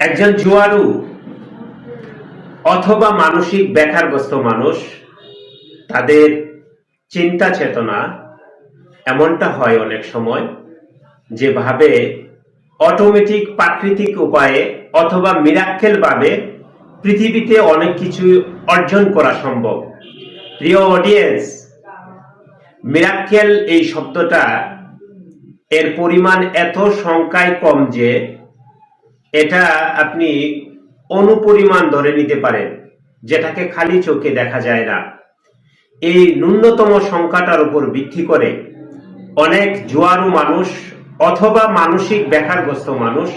একজন জুয়ারু অথবা মানসিক বেকারগ্রস্ত মানুষ, তাদের চিন্তা চেতনা এমনটা হয় অনেক সময় যে ভাবে অটোমেটিক প্রাকৃতিক উপায়ে অথবা মিরাক্কেল ভাবে পৃথিবীতে অনেক কিছু অর্জন করা সম্ভব। প্রিয় অডিয়েন্স মিরাক্কেল এই শব্দটা এর পরিমাণ এত সংখ্যায় কম যে এটা আপনি অনুপরিমাণ ধরে নিতে পারেন, যেটাকে খালি চোখে দেখা যায় না। এই ন্যূনতম সংখ্যাটার উপর ভিত্তি করে অনেক জুয়ারু মানুষ অথবা মানসিক বেকারগ্রস্ত মানুষ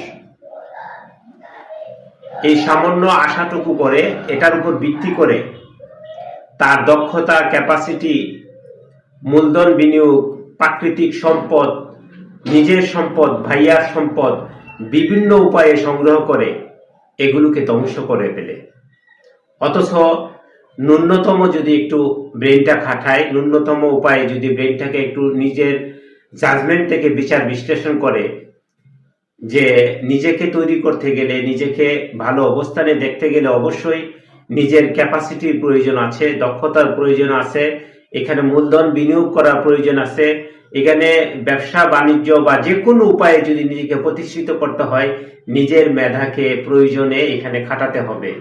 এই সামান্য আশাটুকু করে এটার উপর ভিত্তি করে তার দক্ষতা ক্যাপাসিটি মূলধন বিনিয়োগ, প্রাকৃতিক সম্পদ, নিজের সম্পদ, ভাইয়ার সম্পদ বিভিন্ন উপায়ে সংগ্রহ করে এগুলোকে ধ্বংস করে ফেলে। অথচ ন্যূনতম যদি একটু ব্রেনটা খাটায়, ন্যূনতম উপায়ে যদি ব্রেনটাকে একটু নিজের জাজমেন্ট থেকে বিচার বিশ্লেষণ করে যে নিজেকে তৈরি করতে গেলে, নিজেকে ভালো অবস্থানে দেখতে গেলে অবশ্যই নিজের ক্যাপাসিটির প্রয়োজন আছে, দক্ষতার প্রয়োজন আছে এখানে মূলধন বিনিয়োগ করার প্রয়োজন আছে। এখানে ব্যবসা, বাণিজ্য বা যে কোনো উপায়ে যদি নিজেকে প্রতিষ্ঠিত করতে হয়, নিজের মেধাকে প্রয়োজনে এখানে খাটাতে হবে।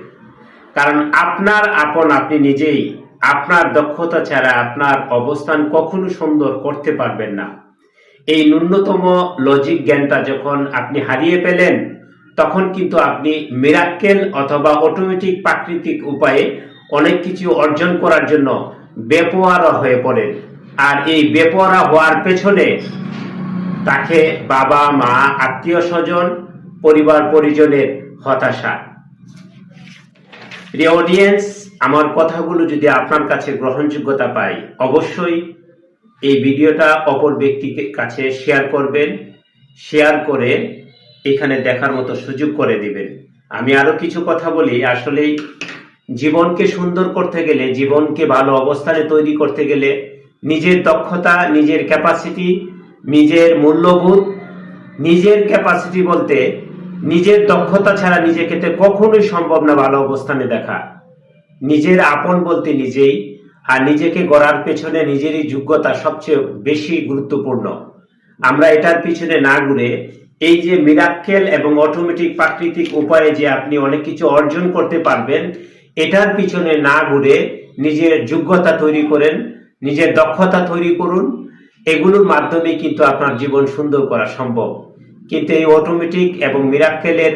কারণ আপনার আপন আপনি নিজেই, আপনার দক্ষতা ছাড়া আপনার অবস্থান কখনো সুন্দর করতে পারবেন না। এই ন্যূনতম লজিক জ্ঞানটা যখন আপনি হারিয়ে পেলেন তখন কিন্তু আপনি মিরাক্কেল অথবা অটোমেটিক প্রাকৃতিক উপায়ে অনেক কিছু অর্জন করার জন্য বেপোয়ারা হয়ে পড়েন আর এই বেপোয়ারা হওয়ার পেছনে তাকে বাবা, মা, আত্মীয় স্বজন, পরিবার পরিজনের হতাশা। প্রিয় অডিয়েন্স আমার কথাগুলো যদি আপনার কাছে গ্রহণযোগ্যতা পাই, অবশ্যই এই ভিডিওটা অপর ব্যক্তিকে কাছে শেয়ার করবেন শেয়ার করে এখানে দেখার মতো সুযোগ করে দিবেন। আমি আরও কিছু কথা বলি, আসলেই জীবনকে সুন্দর করতে গেলে, জীবনকে ভালো অবস্থানে তৈরি করতে গেলে নিজের দক্ষতা, নিজের ক্যাপাসিটি নিজের মূল্যবোধ, নিজের ক্যাপাসিটি বলতে নিজের দক্ষতা ছাড়া নিজেকে কখনোই সম্ভব না ভালো অবস্থানে দেখা। নিজের আপন বলতে নিজেই, আর নিজেকে গড়ার পেছনে নিজেরই যোগ্যতা সবচেয়ে বেশি গুরুত্বপূর্ণ। আমরা এটার পিছনে না ঘুরে এই যে মিরাক্কেল এবং অটোমেটিক প্রাকৃতিক উপায়ে যে আপনি অনেক কিছু অর্জন করতে পারবেন এটার পিছনে না ঘুরে নিজের যোগ্যতা তৈরি করেন, নিজের দক্ষতা তৈরি করুন। এগুলোর মাধ্যমে কিন্তু আপনার জীবন সুন্দর করা সম্ভব। কিন্তু এই অটোমেটিক এবং মিরাক্কেলের